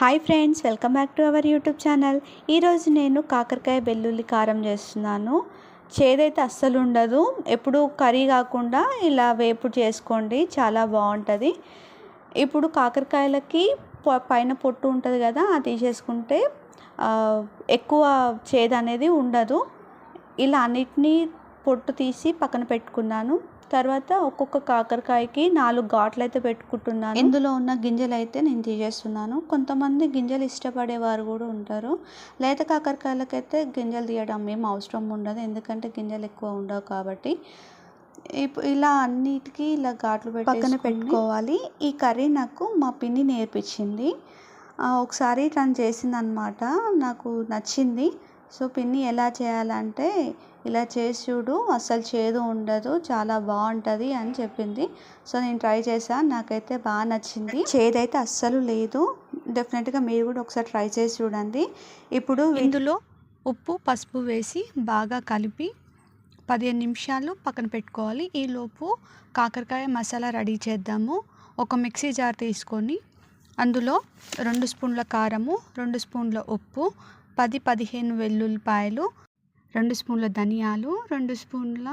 Hi friends welcome back to our YouTube channel ఈరోజు నేను కాకరకాయ వెల్లుల్లి కారం చేస్తున్నాను. చేదైతే అస్సలు ఉండదు. ఎప్పుడు కర్రీ కాకుండా ఇలా వేపు చేసుకోండి. చాలా బాగుంటుంది. ఇప్పుడు కాకరకాయలకి పైన పొట్టు ఉంటుంది కదా అది తీసేసుకుంటే ఎక్కువ చేదు అనేది ఉండదు. ఇలా అన్నిటినీ పొట్టు తీసి పక్కన పెట్టుకున్నాను. తర్వాత ఒక్కొక్క కాకరకాయకి నాలుగు ఘాట్లు అయితే పెట్టుకుంటున్నాను. ఇందులో ఉన్న గింజలు అయితే నేను తీసేస్తున్నాను. కొంతమంది గింజలు ఇష్టపడేవారు కూడా ఉంటారు. లేత కాకరకాయలకైతే గింజలు తీయడం ఏం అవసరం ఉండదు. ఎందుకంటే గింజలు ఎక్కువ ఉండవు కాబట్టి. ఇలా అన్నిటికీ ఇలా ఘాట్లు పెట్టి పక్కన పెట్టుకోవాలి. ఈ కర్రీ నాకు మా పిన్ని నేర్పించింది. ఒకసారి తను చేసిందనమాట. నాకు నచ్చింది. సో పిన్ని ఎలా చేయాలంటే ఇలా చేసి చూడు అస్సలు చేదు ఉండదు చాలా బాగుంటుంది అని చెప్పింది. సో నేను ట్రై చేశాను నాకైతే బాగా నచ్చింది. చేదైతే అస్సలు లేదు. డెఫినెట్గా మీరు కూడా ఒకసారి ట్రై చేసి చూడండి. ఇప్పుడు ఇందులో ఉప్పు పసుపు వేసి బాగా కలిపి పదిహేను నిమిషాలు పక్కన పెట్టుకోవాలి. ఈలోపు కాకరకాయ మసాలా రెడీ చేద్దాము. ఒక మిక్సీ జార్ తీసుకొని అందులో రెండు స్పూన్ల కారము రెండు స్పూన్ల ఉప్పు పది పదిహేను వెల్లుల్లిపాయలు రెండు స్పూన్ల ధనియాలు రెండు స్పూన్ల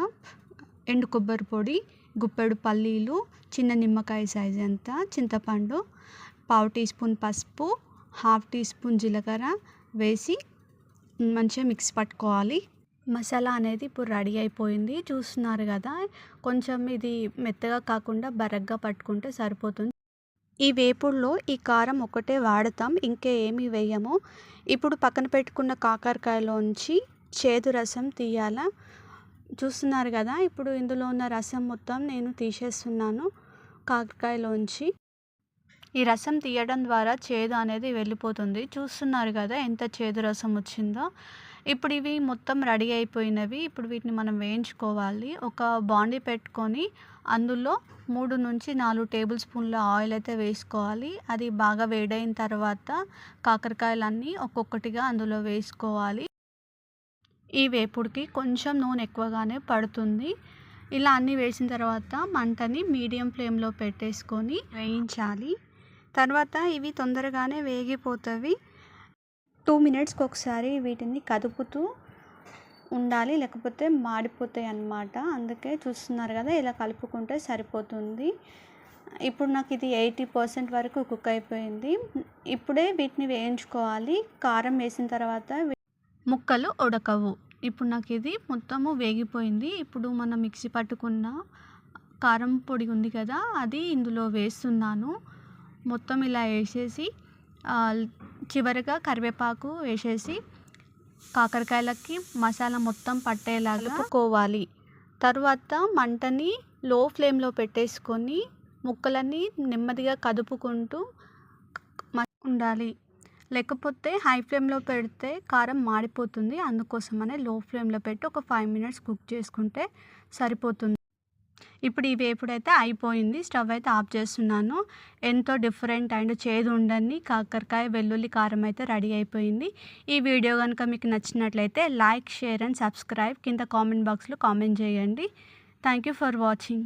ఎండు కొబ్బరి పొడి గుప్పెడు పల్లీలు చిన్న నిమ్మకాయ సైజ్ అంతా చింతపండు పావు టీ స్పూన్ పసుపు హాఫ్ టీ స్పూన్ జీలకర్ర వేసి మంచిగా మిక్స్ పట్టుకోవాలి. మసాలా అనేది ఇప్పుడు రెడీ అయిపోయింది. చూస్తున్నారు కదా కొంచెం ఇది మెత్తగా కాకుండా బరగ్గా పట్టుకుంటే సరిపోతుంది. ఈ వేపుడులో ఈ కారం ఒకటే వాడతాం ఇంకా ఏమీ వేయము. ఇప్పుడు పక్కన పెట్టుకున్న కాకరకాయలోంచి చేదు రసం తీయాల? చూస్తున్నారు కదా ఇప్పుడు ఇందులో ఉన్న రసం మొత్తం నేను తీసేస్తున్నాను కాకరకాయలోంచి. ఈ రసం తీయడం ద్వారా చేదు అనేది వెళ్ళిపోతుంది. చూస్తున్నారు కదా ఎంత చేదు రసం వచ్చిందో. ఇప్పుడు ఇవి మొత్తం రెడీ అయిపోయినవి. ఇప్పుడు వీటిని మనం వేయించుకోవాలి. ఒక బాండీ పెట్టుకొని అందులో మూడు నుంచి నాలుగు టేబుల్ స్పూన్ల ఆయిల్ అయితే వేసుకోవాలి. అది బాగా వేడైన తర్వాత కాకరకాయలన్నీ ఒక్కొక్కటిగా అందులో వేసుకోవాలి. ఈ వేపుడికి కొంచెం నూనె ఎక్కువగానే పడుతుంది. ఇలా అన్నీ వేసిన తర్వాత మంటని మీడియం ఫ్లేమ్లో పెట్టేసుకొని వేయించాలి. తర్వాత ఇవి తొందరగానే వేగిపోతాయి టూ మినిట్స్కి ఒకసారి వీటిని కదుపుతూ ఉండాలి లేకపోతే మాడిపోతాయి అన్నమాట. అందుకే చూస్తున్నారు కదా ఇలా కలుపుకుంటే సరిపోతుంది. ఇప్పుడు నాకు ఇది ఎయిటీ పర్సెంట్ వరకు కుక్ అయిపోయింది. ఇప్పుడే వీటిని వేయించుకోవాలి. కారం వేసిన తర్వాత ముక్కలు ఉడకవు. ఇప్పుడు నాకు ఇది మొత్తము వేగిపోయింది. ఇప్పుడు మనం మిక్సీ పట్టుకున్న కారం పొడి ఉంది కదా అది ఇందులో వేస్తున్నాను. మొత్తం ఇలా వేసేసి చివరిగా కరివేపాకు వేసేసి కాకరకాయలకి మసాలా మొత్తం పట్టేలాగా కలుపుకోవాలి. తర్వాత మంటని లో ఫ్లేమ్లో పెట్టేసుకొని ముక్కలన్నీ నెమ్మదిగా కదుపుకుంటూ ఉండాలి. లేకపోతే హై ఫ్లేమ్లో పెడితే కారం మాడిపోతుంది. అందుకోసమనే లో ఫ్లేమ్లో పెట్టి ఒక ఫైవ్ మినిట్స్ కుక్ చేసుకుంటే సరిపోతుంది. ఇప్పుడు ఈ వేపుడైతే అయిపోయింది. స్టవ్ అయితే ఆఫ్ చేస్తున్నాను. ఎంతో డిఫరెంట్ అండ్ చేదు ఉండని కాకరకాయ వెల్లుల్లి కారం అయితే రెడీ అయిపోయింది. ఈ వీడియో కనుక మీకు నచ్చినట్లయితే లైక్ షేర్ అండ్ సబ్స్క్రైబ్. కింద కామెంట్ బాక్స్లో కామెంట్ చేయండి. Thank you for watching.